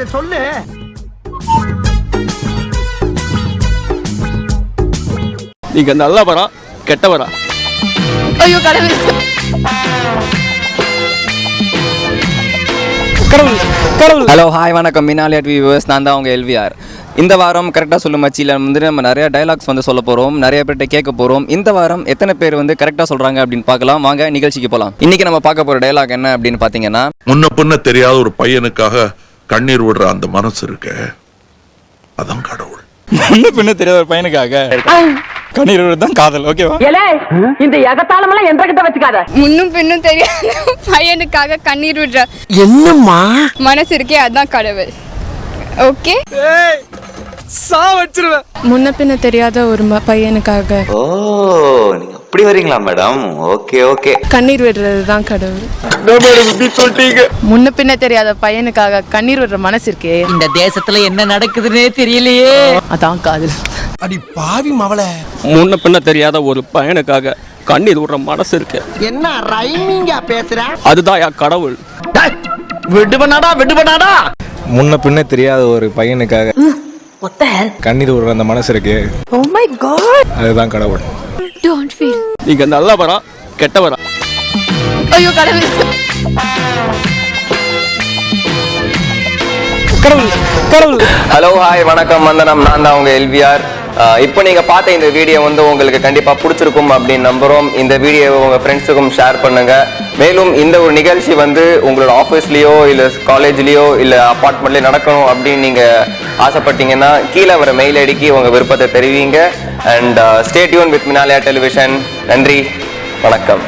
அதை சொல்லு. நீங்க நல்லவரா கெட்டவரா? ஐயோ கடவுள். ஹலோ ஹாய் வணக்கம். மினாலியட் வியூவர்ஸ் நான் தான் உங்கள் எல்விஆர் இந்த வாரம் கரெக்டாக சொல்லும் மச்சியில் வந்து நம்ம நிறைய டைலாக்ஸ் வந்து சொல்ல போகிறோம் நிறைய பேர்கிட்ட கேட்க போகிறோம் இந்த வாரம் எத்தனை பேர் வந்து கரெக்டாக சொல்கிறாங்க அப்படின்னு பார்க்கலாம். வாங்க நிகழ்ச்சிக்கு போகலாம் இன்றைக்கி நம்ம பார்க்க போகிற டைலாக் என்ன அப்படின்னு பார்த்தீங்கன்னா முன்ன பின்ன தெரியாத ஒரு பையனுக்காக கண்ணீர் விடுற அந்த மனசு இருக்க அதான் கடவுள். முன்ன பின்ன தெரியாத ஒரு பையனுக்காக. கண்ணீர் தான் காதல் ஓகேவா ஏலே இந்த எகத்தாளமெல்லாம் என்ற கிட்ட வச்சுக்காத. முன்னும் பின்னும் தெரியாத பையனுக்காக கண்ணீர் விடுற என்னம்மா? மனசு இருக்கே அதான் கடவுள். ஓகே சா வச்சிருவேன் முன்ன பின்ன தெரியாத ஒரு ம- பையனுக்காக. ஓ நீங்க அப்படி வரீங்களா மேடம் ஓகே ஓகே கண்ணீர் விடுறது தான் கடவுள் முன்ன பின்ன தெரியாத பையனுக்காக கண்ணீர் விடுற மனசு இருக்கே இந்த தேசத்துல என்ன நடக்குதுன்னே தெரியலையே. அதான் காதல். அடி பாவி மவள. முன்ன பின்ன தெரியாத ஒரு பையனுக்காக கண்ணீர் விடுற மனசு இருக்கு என்ன ரைமிங்கா பேசுற? அதுதான் யா கடவுள். விடுபடாடா விடுபடாடா. முன்ன பின்ன தெரியாத ஒரு பையனுக்காக கண்ணீர் விடுற அந்த மனசு இருக்கு அதுதான் கடவுள். டோன்ட் ஃபீல் நீங்க நல்லவரா கெட்டவரா ஐயோ கடவுள். ஹலோ ஹாய் வணக்கம். வந்தனம் நான் தான் உங்கள் எல்விஆர். இப்போ நீங்கள் பார்த்த இந்த வீடியோ வந்து உங்களுக்கு கண்டிப்பாக பிடிச்சிருக்கும் அப்படின்னு நம்புகிறோம் இந்த வீடியோவை உங்கள் ஃப்ரெண்ட்ஸுக்கும் ஷேர் பண்ணுங்கள் மேலும் இந்த ஒரு நிகழ்ச்சி வந்து உங்களோட ஆஃபீஸ்லேயோ இல்லை காலேஜ்லேயோ இல்லை அப்பார்ட்மெண்ட்லேயோ நடக்கணும் அப்படின்னு நீங்கள் ஆசைப்பட்டீங்கன்னா கீழே வர மெயில் ஐடிக்கு உங்கள் விருப்பத்தை தெரிவிங்க. And stay tuned with Minalaya television நன்றி வணக்கம்.